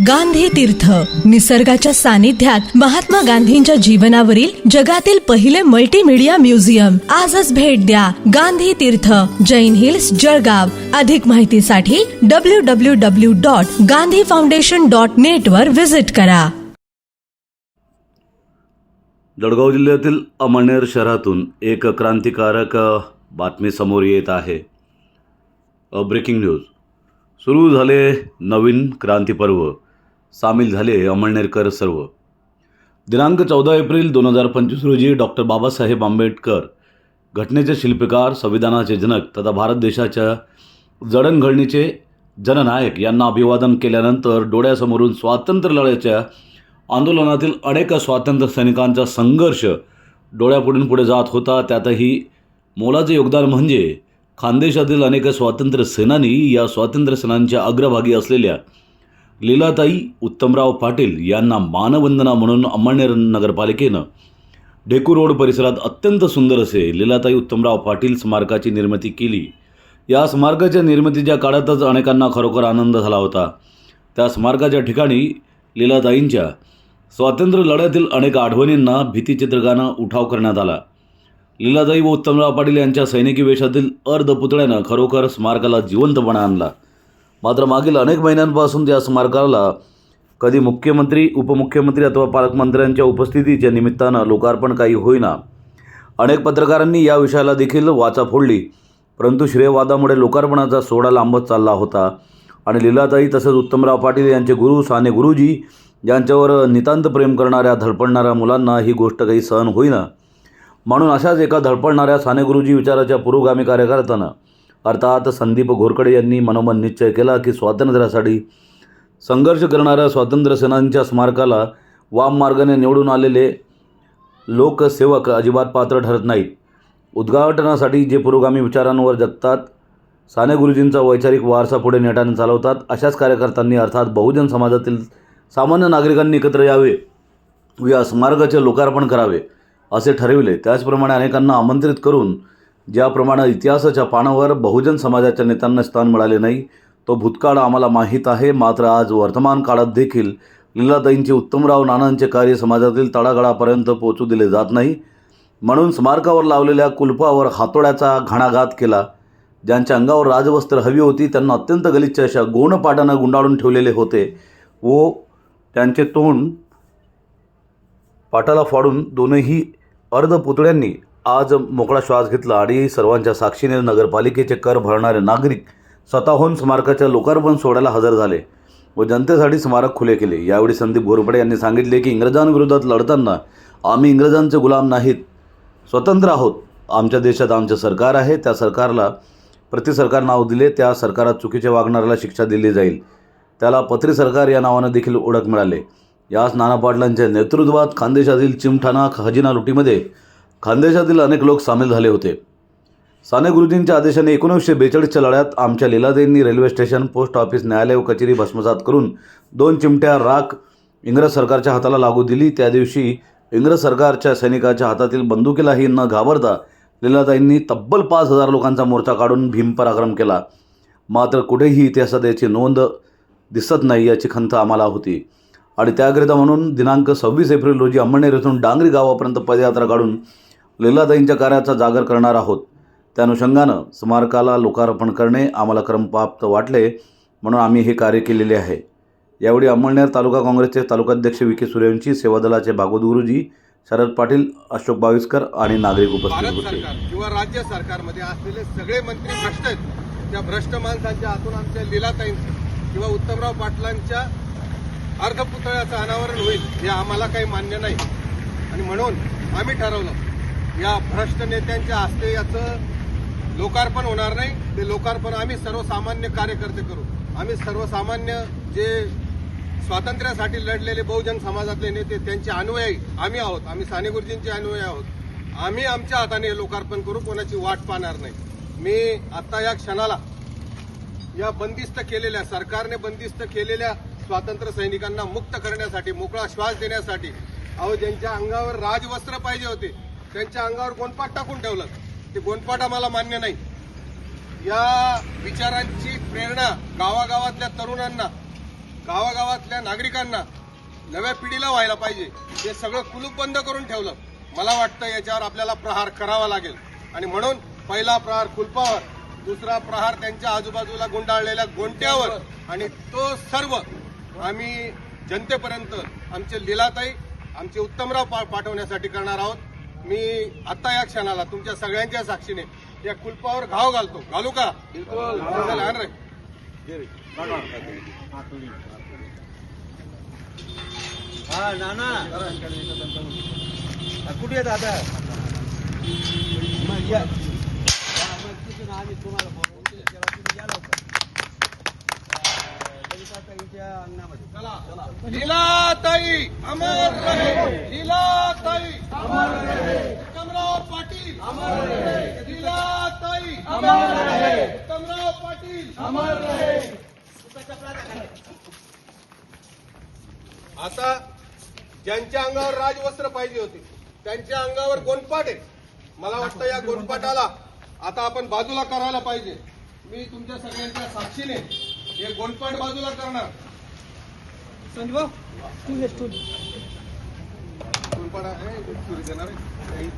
गांधी तीर्थ. निसर्गाच्या सानिध्यात महात्मा गांधींच्या जीवनावरील जगातील पहिले मल्टीमीडिया म्युझियम आजच भेट द्या गांधी तीर्थ. जैन हिल्स जळगाव. अधिक माहितीसाठी W W W dot Gandhi foundation dot net वर व्हिजिट करा. जळगाव जिल्ह्यातील अमळनेर शहरातून एक क्रांतिकारक बातमी समोर येत आहे. ब्रेकिंग न्यूज सुरू झाले नवीन क्रांतीपर्व. सामील झाले अमळनेरकर सर्व. दिनांक चौदा एप्रिल दोन हजार पंचवीस रोजी डॉक्टर बाबासाहेब आंबेडकर घटनेचे शिल्पकार संविधानाचे जनक तथा भारत देशाच्या जडणघडणीचे जननायक यांना अभिवादन केल्यानंतर डोळ्यासमोरून स्वातंत्र्य लढ्याच्या आंदोलनातील अनेक स्वातंत्र्य सैनिकांचा संघर्ष डोळ्यापुढून पुढे जात होता. त्यातही मोलाचे योगदान म्हणजे खानदेशातील अनेक स्वातंत्र्य सेनानी या स्वातंत्र्य सेनांच्या अग्रभागी असलेल्या लीलाताई उत्तमराव पाटील यांना मानवंदना म्हणून अंमळनेर नगरपालिकेनं ढेकू रोड परिसरात अत्यंत सुंदर असे लीलाताई उत्तमराव पाटील स्मारकाची निर्मिती केली. या स्मारकाच्या निर्मितीच्या काळातच अनेकांना खरोखर आनंद झाला होता. त्या स्मारकाच्या ठिकाणी लीलाताईंच्या स्वातंत्र्य लढ्यातील अनेक आठवणींना भीतीचित्रकानं उठाव करण्यात आला. लीलाताई व उत्तमराव पाटील यांच्या सैनिकी वेशातील अर्धपुतळ्यानं खरोखर स्मारकाला जिवंतपणा आणला. मात्र मागील अनेक महिन्यांपासून त्या स्मारकाला कधी मुख्यमंत्री उपमुख्यमंत्री अथवा पालकमंत्र्यांच्या उपस्थितीच्या निमित्तानं लोकार्पण काही होईना. अनेक पत्रकारांनी या विषयाला देखील वाचा फोडली. परंतु श्रेयवादामुळे लोकार्पणाचा सोडा लांबत चालला होता. आणि लीलाताई तसंच उत्तमराव पाटील यांचे गुरु साने गुरुजी यांच्यावर नितांत प्रेम करणाऱ्या धडपडणाऱ्या मुलांना ही गोष्ट काही सहन होईना. म्हणून अशाच एका धडपडणाऱ्या साने गुरुजी विचाराच्या पुरोगामी कार्यकर्त्यांना अर्थात संदीप घोरकडे यांनी मनोमन निश्चय केला की स्वातंत्र्यासाठी संघर्ष करणाऱ्या स्वातंत्र्यसेनांच्या स्मारकाला वाम मार्गाने निवडून आलेले लोकसेवक अजिबात पात्र ठरत नाहीत. उद्घाटनासाठी जे पुरोगामी विचारांवर जगतात साने गुरुजींचा वैचारिक वारसा पुढे नेटाने चालवतात अशाच कार्यकर्त्यांनी अर्थात बहुजन समाजातील सामान्य नागरिकांनी एकत्र यावे या स्मारकाचे लोकार्पण करावे असे ठरविले. त्याचप्रमाणे अनेकांना आमंत्रित करून ज्याप्रमाणे इतिहासाच्या पानावर बहुजन समाजाच्या नेत्यांना स्थान मिळाले नाही तो भूतकाळ आम्हाला माहीत आहे. मात्र आज वर्तमान काळात देखील लीलाताईंचे उत्तमराव नानांचे कार्य समाजातील तळागाळापर्यंत पोचू दिले जात नाही. म्हणून स्मारकावर लावलेल्या कुलपावर हातोड्याचा घणाघात केला. ज्यांच्या अंगावर राजवस्त्र हवी होती त्यांना अत्यंत गलिच्छ अशा गोणपाटानं गुंडाळून ठेवलेले होते. व त्यांचे तोंड पाटाला फाडून दोनही अर्ध पुतळ्यांनी आज मोकळा श्वास घेतला आणि सर्वांच्या साक्षीने नगरपालिकेचे कर भरणारे नागरिक स्वतःहून स्मारकाच्या लोकार्पण सोहळ्याला हजर झाले व जनतेसाठी स्मारक खुले केले. यावेळी संदीप घोरपडे यांनी सांगितले की इंग्रजांविरोधात लढताना आम्ही इंग्रजांचे गुलाम नाहीत स्वतंत्र आहोत. आमच्या देशात आमचे सरकार आहे त्या सरकारला प्रति सरकार नाव दिले त्या सरकारात चुकीचे वागणाऱ्याला शिक्षा दिली जाईल. त्याला पत्री सरकार या नावानं देखील ओळख मिळाले. याच नाना पाटलांच्या नेतृत्वात खानदेशातील चिमठाणा खजिना लुटीमध्ये खानदेशातील अनेक लोक सामील झाले होते. साने गुरुजींच्या आदेशाने एकोणीसशे बेचाळीसच्या लढ्यात आमच्या लीलादेंनी रेल्वे स्टेशन पोस्ट ऑफिस न्यायालय व कचेरी भस्मसात करून दोन चिमट्या राख इंग्रज सरकारच्या हाताला लागू दिली. त्या दिवशी इंग्रज सरकारच्या सैनिकाच्या हातातील बंदुकीलाही न घाबरता लीलाताईंनी तब्बल पाच हजार लोकांचा मोर्चा काढून भीम पराक्रम केला. मात्र कुठेही इतिहासात याची नोंद दिसत नाही याची खंत आम्हाला होती. आणि त्याकरिता म्हणून दिनांक सव्वीस एप्रिल रोजी अंमळनेर येथून डांगरी गावापर्यंत पदयात्रा काढून लीलाताईंच्या कार्याचा जागर करणार आहोत. त्या अनुषंगानं स्मारकाला लोकार्पण करणे आम्हाला क्रमप्राप्त वाटले म्हणून आम्ही हे कार्य केलेले आहे. यावेळी अंमळनेर तालुका काँग्रेसचे तालुकाध्यक्ष विके सूर्यवंशी सेवादलाचे भागवत गुरुजी शरद पाटील अशोक बाविस्कर आणि नागरिक उपस्थित होते. किंवा राज्य सरकारमध्ये असलेले सगळे मंत्री भ्रष्ट आहेत. त्या भ्रष्ट माणसांच्या हातून आमच्या लीलाताईंचं किंवा उत्तमराव पाटलांच्या अर्धपुतळ्याचं अनावरण होईल हे आम्हाला काही मान्य नाही. आणि म्हणून आम्ही ठरवलं या भ्रष्ट नेत्यांच्या हस्ते याचं लोकार्पण होणार नाही. ते लोकार्पण आम्ही सर्वसामान्य कार्यकर्ते करू. आम्ही सर्वसामान्य जे स्वातंत्र्यासाठी लढलेले बहुजन समाजातले नेते त्यांचे अनुयायी आम्ही आहोत. आम्ही साने गुरुजींचे अनुयायी आहोत. आम्ही आमच्या हाताने हे लोकार्पण करू कोणाची वाट पाहणार नाही. मी आता या क्षणाला या बंदिस्त केलेल्या सरकारने बंदिस्त केलेल्या स्वातंत्र्य सैनिकांना मुक्त करण्यासाठी मोकळा श्वास देण्यासाठी अहो ज्यांच्या अंगावर राजवस्त्र पाहिजे होते त्यांच्या अंगावर गोंडपाट टाकून ठेवलं. ते गोंडपाट आम्हाला मान्य नाही. या विचारांची प्रेरणा गावागावातल्या तरुणांना गावागावातल्या नागरिकांना नव्या पिढीला व्हायला पाहिजे. हे सगळं कुलूप बंद करून ठेवलं. मला वाटतं याच्यावर आपल्याला प्रहार करावा लागेल. आणि म्हणून पहिला प्रहार कुलपावर दुसरा प्रहार त्यांच्या आजूबाजूला गुंडाळलेल्या गोंट्यावर. आणि तो सर्व आम्ही जनतेपर्यंत आमचे लिलाताई आमचे उत्तमराव पा पाठवण्यासाठी करणार आहोत. मी आता या क्षणाला तुमच्या सगळ्यांच्या साक्षीने या कुलपावर घाव घालतो. घालू का? चला, आण रे. हा नाना. कुठे येत आता आम्ही तुम्हाला बोलवतो. तेव्हा तुम्ही या. लवकर. अं, ललिताताईंच्या अंगणामध्ये लीलाताई अमर लीलाताई. अमर रहे। उत्तमराव पाटील। अमर रहे। लीलाताई। अमर रहे। उत्तमराव पाटील। अमर रहे। आता ज्यांच्या अंगावर राजवस्त्र पाहिजे होते त्यांच्या अंगावर गोंडपाट आहे. मला वाटतं या गोंडपाटाला आता आपण बाजूला करायला पाहिजे. मी तुमच्या सगळ्यांच्या साक्षीने हे गोंडपाट बाजूला करणार. गोंडपाट para eh, solucionar el, el,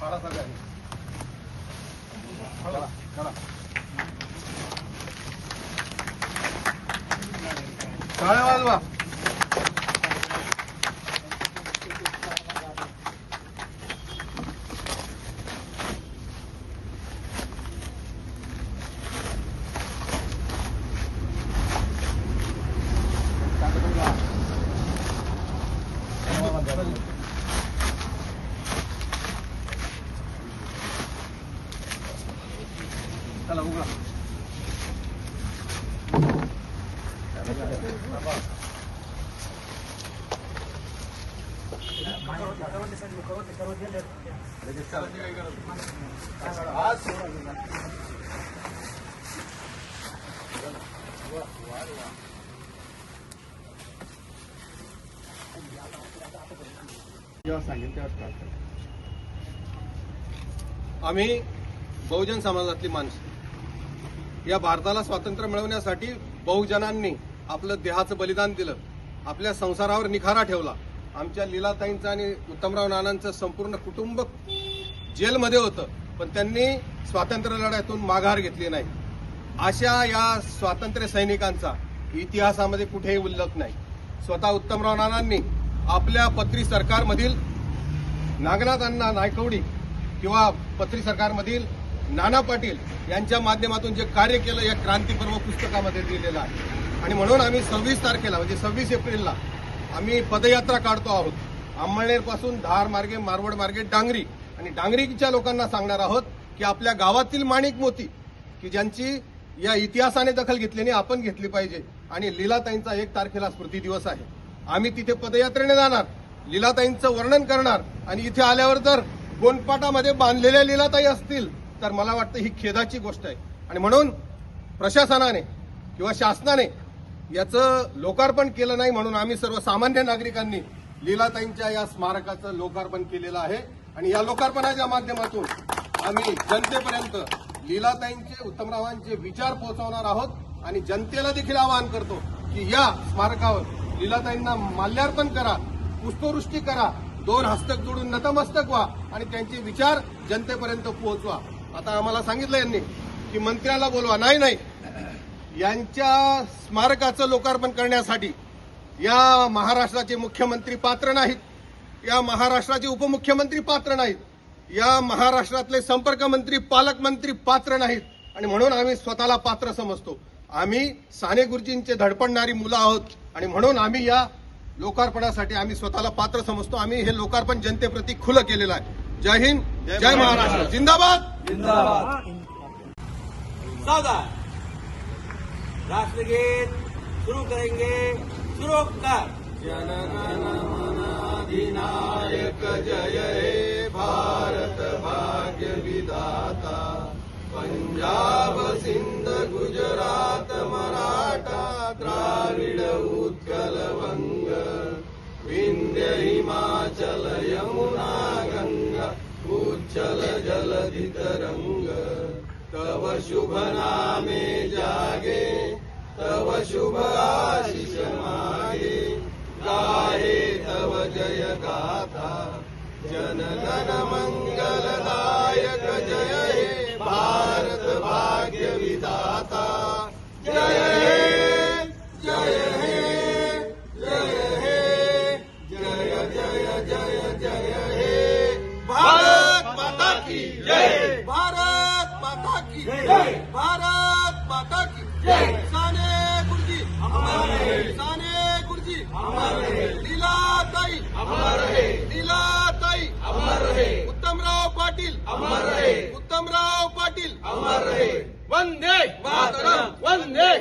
para sacar. Cala, cala. Cala, Valva. आम्ही बहुजन समाजातली माणसं. या भारताला स्वातंत्र्य मिळवण्यासाठी बहुजनांनी आपलं देहाचं बलिदान दिलं. आपल्या संसारावर निखारा ठेवला. आमच्या लीलाताईंचं आणि उत्तमराव नानांचं संपूर्ण कुटुंब जेलमध्ये होतं. पण त्यांनी स्वातंत्र्य लढ्यातून माघार घेतली नाही. अशा या स्वातंत्र्य सैनिकांचा इतिहासामध्ये कुठेही उल्लेख नाही. स्वतः उत्तमराव नानांनी आपल्या पत्री सरकारमधील नागनाथ अण्णा नायकवडी किंवा पत्री सरकारमधील नाना पाटील यांच्या माध्यमातून जे कार्य केलं या क्रांतीपर्व पुस्तकामध्ये दिलेलं आहे. आणि म्हणून आम्ही सव्वीस तारखेला म्हणजे सव्वीस एप्रिलला आम्ही पदयात्रा काढतो आहोत. अंमळनेरपासून धार मार्गे मारवड मार्गे डांगरी. आणि डांगरीच्या लोकांना सांगणार आहोत की आपल्या गावातील माणिक मोती की ज्यांची या इतिहासाने दखल घेतल्याने आपण घेतली पाहिजे. आणि लीलाताईंचा एक तारखेला स्मृती दिवस आहे. आम्ही तिथे पदयात्रेने जाणार लीलाताईंचं वर्णन करणार. आणि इथे आल्यावर जर गोंडपाटामध्ये बांधलेल्या लीलाताई असतील तर मला वाटतं ही खेदाची गोष्ट आहे. आणि म्हणून प्रशासनाने किंवा शासनाने याचं लोकार्पण केलं नाही म्हणून आम्ही सर्व सामान्य नागरिकांनी लीलाताईंच्या या स्मारकाचं लोकार्पण केलेलं आहे. आणि या लोकार्पणाच्या माध्यमातून आम्ही जनतेपर्यंत लीलाताईंचे उत्तमरावांचे विचार पोहोचवणार आहोत. आणि जनतेला देखील आवाहन करतो की या स्मारकावर लीलाताईंना माल्यार्पण करा पुष्पवृष्टी करा दोन हस्तक जोडून नतमस्तक व्हा आणि त्यांचे विचार जनतेपर्यंत पोहोचवा. आता आम्हाला सांगितलं यांनी की मंत्र्याला बोलवा. नाही नाही. यांच्या स्मारकाचं लोकार्पण करण्यासाठी या महाराष्ट्राचे मुख्यमंत्री पात्र नाहीत या महाराष्ट्राचे उपमुख्यमंत्री पात्र नाहीत या महाराष्ट्रातले संपर्क मंत्री पालकमंत्री पात्र नाहीत. आणि म्हणून आम्ही स्वतःला पात्र समजतो. आम्ही साने गुरुजींचे धडपडणारी मुलं आहोत आणि म्हणून आम्ही या लोकार्पणासाठी आम्ही स्वतःला पात्र समजतो. आम्ही हे लोकार्पण जनतेप्रती खुलं केलेलं आहे. जय हिंद जय महाराष्ट्र. जिंदाबाद! सावधान राष्ट्रगीत सुरू करेंगे शुरू कर जनगणमनाधिनायक जय हे भारत भाग्य विधाता पंजाब सिंध गुजरात मराठा द्राविड उत्कल वंग। विंध्य हिमाचल यमुना गंगा उच्चल जलधितरंग तव शुभ नामे तव शुभ आशिष मागे गाहे तव जय गाथा। जनगण मंगलदायक जय हे भारत भाग्य विधाता। जय हे जय हे जय हे जय जय जय जय हे। भारत माता की जय। भारत माता की जय। भारत माता की जय। साने गुरुजी अमर रहे। लीलाताई अमर रहे। लीलाताई अमर रहे। उत्तमराव पाटील अमर रहे। उत्तमराव पाटील अमर रहे। वंदे मातरम वंदे।